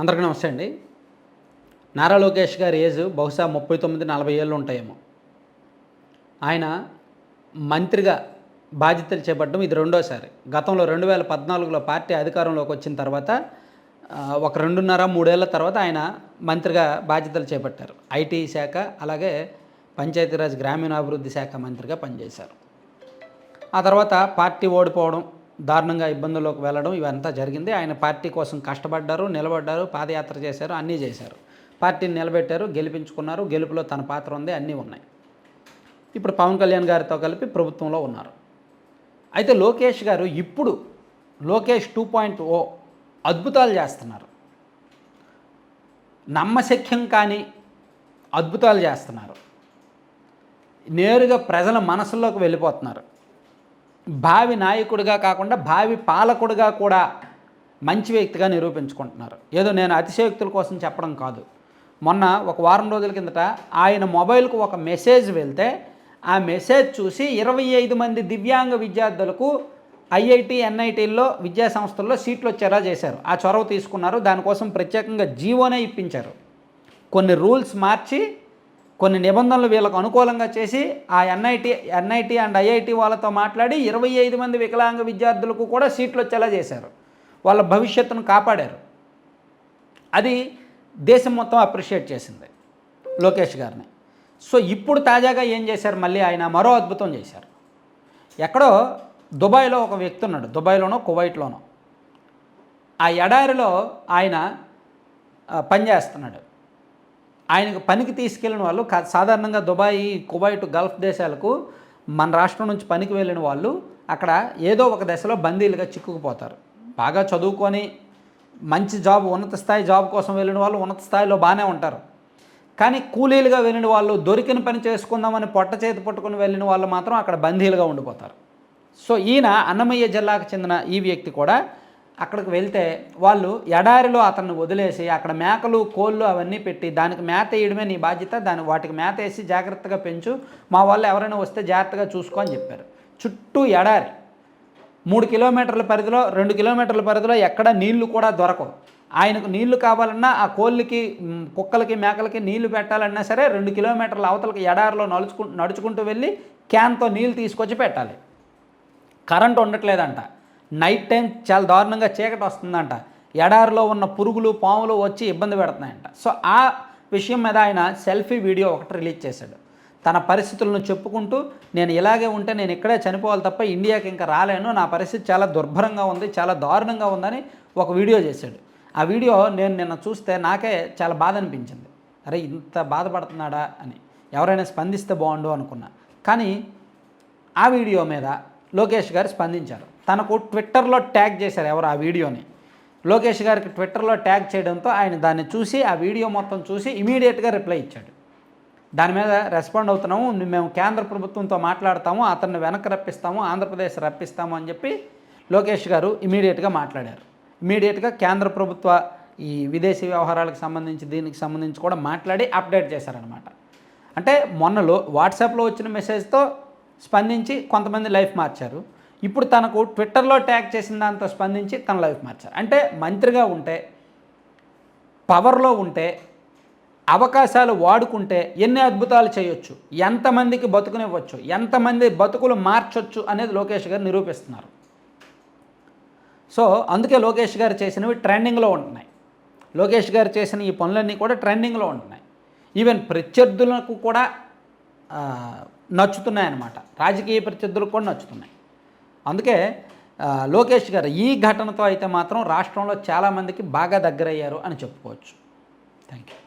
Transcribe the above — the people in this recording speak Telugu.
అందరికీ నమస్తే అండి. నారా లోకేష్ గారి ఏజ్ బహుశా ముప్పై తొమ్మిది నలభై ఏళ్ళు ఉంటాయేమో. ఆయన మంత్రిగా బాధ్యతలు చేపట్టడం ఇది రెండోసారి. గతంలో రెండు వేల పద్నాలుగులో పార్టీ అధికారంలోకి వచ్చిన తర్వాత ఒక రెండున్నర మూడేళ్ళ తర్వాత ఆయన మంత్రిగా బాధ్యతలు చేపట్టారు. ఐటీ శాఖ అలాగే పంచాయతీరాజ్ గ్రామీణాభివృద్ధి శాఖ మంత్రిగా పనిచేశారు. ఆ తర్వాత పార్టీ ఓడిపోవడం దారుణంగా ఇబ్బందుల్లోకి వెళ్ళడం ఇవంతా జరిగింది. ఆయన పార్టీ కోసం కష్టపడ్డారు నిలబడ్డారు పాదయాత్ర చేశారు అన్నీ చేశారు. పార్టీని నిలబెట్టారు గెలిపించుకున్నారు గెలుపులో తన పాత్ర ఉంది అన్నీ ఉన్నాయి. ఇప్పుడు పవన్ కళ్యాణ్ గారితో కలిపి ప్రభుత్వంలో ఉన్నారు. అయితే లోకేష్ గారు ఇప్పుడు లోకేష్ టూ పాయింట్ ఓ అద్భుతాలు చేస్తున్నారు. నమ్మశక్యం కానీ అద్భుతాలు చేస్తున్నారు. నేరుగా ప్రజల మనసుల్లోకి వెళ్ళిపోతున్నారు. భావి నాయకుడిగా కాకుండా భావి పాలకుడిగా కూడా మంచి వ్యక్తిగా నిరూపించుకుంటున్నారు. ఏదో నేను అతిశయోక్తుల కోసం చెప్పడం కాదు. మొన్న ఒక వారం రోజుల కిందట ఆయన మొబైల్కు ఒక మెసేజ్ వెళ్తే ఆ మెసేజ్ చూసి ఇరవై ఐదు మంది దివ్యాంగ విద్యార్థులకు ఐఐటి ఎన్ఐటీల్లో విద్యా సంస్థల్లో సీట్లు వచ్చేలా చేశారు. ఆ చొరవ తీసుకున్నారు. దానికోసం ప్రత్యేకంగా జీవోనే ఇప్పించారు. కొన్ని రూల్స్ మార్చి కొన్ని నిబంధనలు వీళ్ళకు అనుకూలంగా చేసి ఆ ఎన్ఐటి ఎన్ఐటి అండ్ ఐఐటి వాళ్ళతో మాట్లాడి ఇరవై ఐదు మంది వికలాంగ విద్యార్థులకు కూడా సీట్లు వచ్చేలా చేశారు. వాళ్ళ భవిష్యత్తును కాపాడారు. అది దేశం మొత్తం అప్రిషియేట్ చేసింది లోకేష్ గారిని. సో ఇప్పుడు తాజాగా ఏం చేశారు? మళ్ళీ ఆయన మరో అద్భుతం చేశారు. ఎక్కడో దుబాయ్లో ఒక వ్యక్తి ఉన్నాడు. దుబాయ్లోనో కువైట్లోనో. ఆ ఎడారిలో ఆయన పనిచేస్తున్నాడు. ఆయనకు పనికి తీసుకెళ్ళిన వాళ్ళు సాధారణంగా దుబాయ్ కువైట్ గల్ఫ్ దేశాలకు మన రాష్ట్రం నుంచి పనికి వెళ్ళిన వాళ్ళు అక్కడ ఏదో ఒక దశలో బందీలుగా చిక్కుకుపోతారు. బాగా చదువుకొని మంచి జాబ్ ఉన్నత స్థాయి జాబ్ కోసం వెళ్ళిన వాళ్ళు ఉన్నత స్థాయిలో బాగానే ఉంటారు. కానీ కూలీలుగా వెళ్ళిన వాళ్ళు దొరికిన పని చేసుకుందామని పొట్ట చేతి పట్టుకుని వెళ్ళిన వాళ్ళు మాత్రం అక్కడ బందీలుగా ఉండిపోతారు. సో ఈయన అన్నమయ్య జిల్లాకు చెందిన ఈ వ్యక్తి కూడా అక్కడికి వెళ్తే వాళ్ళు ఎడారిలో అతన్ని వదిలేసి అక్కడ మేకలు కోళ్ళు అవన్నీ పెట్టి దానికి మేత వేయడమే నీ బాధ్యత దాని వాటికి మేత వేసి జాగ్రత్తగా పెంచు. మా వాళ్ళు ఎవరైనా వస్తే జాగ్రత్తగా చూసుకో అని చెప్పారు. చుట్టూ ఎడారి. మూడు కిలోమీటర్ల పరిధిలో రెండు కిలోమీటర్ల పరిధిలో ఎక్కడ నీళ్ళు కూడా దొరకవు. ఆయనకు నీళ్ళు కావాలన్నా ఆ కోళ్ళకి కుక్కలకి మేకలకి నీళ్ళు పెట్టాలన్నా సరే రెండు కిలోమీటర్ల అవతలకి ఎడారిలో నడుచుకు నడుచుకుంటూ వెళ్ళి క్యాన్తో నీళ్ళు తీసుకొచ్చి పెట్టాలి. కరెంట్ ఉండట్లేదంట. నైట్ టైం చాలా దారుణంగా చీకటి వస్తుందంట. ఎడారిలో ఉన్న పురుగులు పాములు వచ్చి ఇబ్బంది పెడుతున్నాయంట. సో ఆ విషయం మీద ఆయన సెల్ఫీ వీడియో ఒకటి రిలీజ్ చేశాడు. తన పరిస్థితులను చెప్పుకుంటూ నేను ఇలాగే ఉంటే నేను ఇక్కడే చనిపోవాలి తప్ప ఇండియాకి ఇంకా రాలేను. నా పరిస్థితి చాలా దుర్భరంగా ఉంది చాలా దారుణంగా ఉందని ఒక వీడియో చేశాడు. ఆ వీడియో నేను నిన్న చూస్తే నాకే చాలా బాధ అనిపించింది. అరే ఇంత బాధపడుతున్నాడా? అని. ఎవరైనా స్పందిస్తే బాగుండు అనుకున్నా. కానీ ఆ వీడియో మీద లోకేష్ గారు స్పందించారు. తనకు ట్విట్టర్లో ట్యాగ్ చేశారు ఎవరు ఆ వీడియోని. లోకేష్ గారికి ట్విట్టర్లో ట్యాగ్ చేయడంతో ఆయన దాన్ని చూసి ఆ వీడియో మొత్తం చూసి ఇమీడియట్గా రిప్లై ఇచ్చాడు. దాని మీద రెస్పాండ్ అవుతున్నాము మేము కేంద్ర ప్రభుత్వంతో మాట్లాడతాము అతన్ని వెనక్కి రప్పిస్తాము ఆంధ్రప్రదేశ్ రప్పిస్తాము అని చెప్పి లోకేష్ గారు ఇమీడియట్గా మాట్లాడారు. ఇమీడియట్గా కేంద్ర ప్రభుత్వ ఈ విదేశీ వ్యవహారాలకు సంబంధించి దీనికి సంబంధించి కూడా మాట్లాడి అప్డేట్ చేశారనమాట అంటే మొన్నలో వాట్సాప్లో వచ్చిన మెసేజ్తో స్పందించి కొంతమంది లైఫ్ మార్చారు. ఇప్పుడు తనకు ట్విట్టర్లో ట్యాగ్ చేసిన దాంతో స్పందించి తన లైఫ్ మార్చారు. అంటే మంత్రిగా ఉంటే పవర్లో ఉంటే అవకాశాలు వాడుకుంటే ఎన్ని అద్భుతాలు చేయొచ్చు ఎంతమందికి బతుకునివ్వచ్చు ఎంతమంది బతుకులు మార్చొచ్చు అనేది లోకేష్ గారు నిరూపిస్తున్నారు. సో అందుకే లోకేష్ గారు చేసినవి ట్రెండింగ్లో ఉంటున్నాయి. లోకేష్ గారు చేసిన ఈ పనులన్నీ కూడా ట్రెండింగ్లో ఉంటున్నాయి. ఈవెన్ ప్రత్యర్థులకు కూడా నచ్చుతున్నాయి నచ్చుతున్నాయన్నమాట. రాజకీయ ప్రత్యర్థులకు కూడా నచ్చుతున్నాయి. అందుకే లోకేష్ గారు ఈ ఘటనతో అయితే మాత్రం రాష్ట్రంలో చాలామందికి బాగా దగ్గరయ్యారు అని చెప్పుకోవచ్చు. Thank you